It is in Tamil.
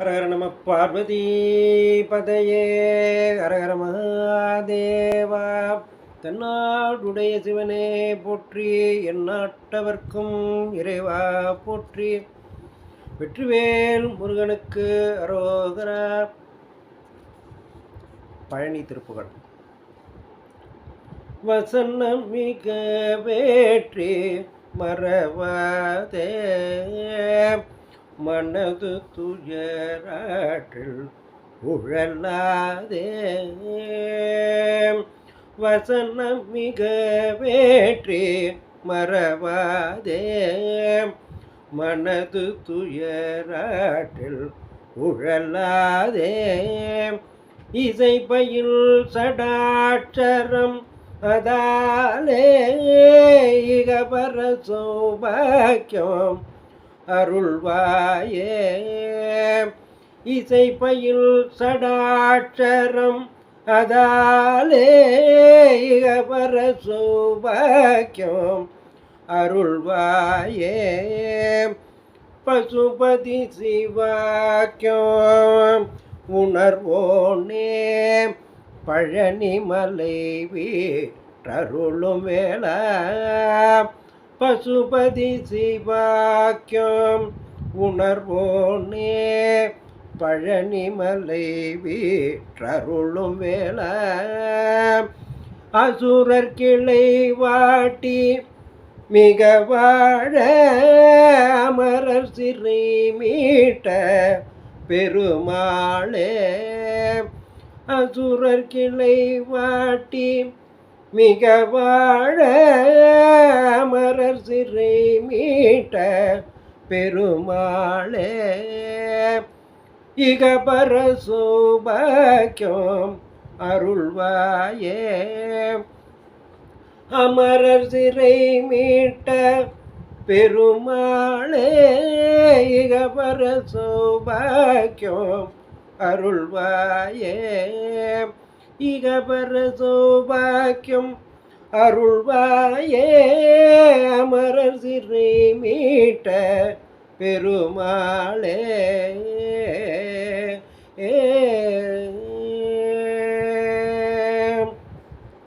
ஹரஹர நம பார்வதி பதையே ஹரஹர மகாதேவா. தென்னாடுடைய சிவனே போற்றி எந்நாட்டவர்க்கும் இறைவா போற்றி. வெற்றிவேல் முருகனுக்கு அரோகரா. பழனி திருப்புகள் வசன்னம் மிக வேற்றி மறவாதே. மனது துயராற்றில் உழலாதே. வசனம் மிக வேற்றி மறவாதே. மனது துயராற்றில் உழலாதே. இசை பயில் சடாட்சரம் அதாலே. இகபர சௌபாக்கியம் அருள்வாயே. இசை பயில் சடாட்சரம் அதாலே இகபர சௌபாக்கியம் அருள்வாயே. பசுபதி சிவாக்கியம் உணர்வோனே. பழனிமலை வீற்றருளும் வேளா. பசுபதி சிவாக்கியம் உணர்வோனே பழனிமலை வீற்றருளும் வேளா. அசுரர் கிளை வாட்டி மிக வாழ அமரர் சிறை மீட்ட பெருமாளே. அசுரர் கிளை வாட்டி மிக வாழ அமரர் சிறை மீட்ட பெருமாளே. இக பர அருள்வாயே. அமரர் சிறை மீட்ட பெருமாளே இகபர சௌபாக்கியம் அருள்வாயே. இகபர சௌபாக்கியம் அருள்வாயே அமரர் சிறை மீட்ட பெருமாளே. ஏ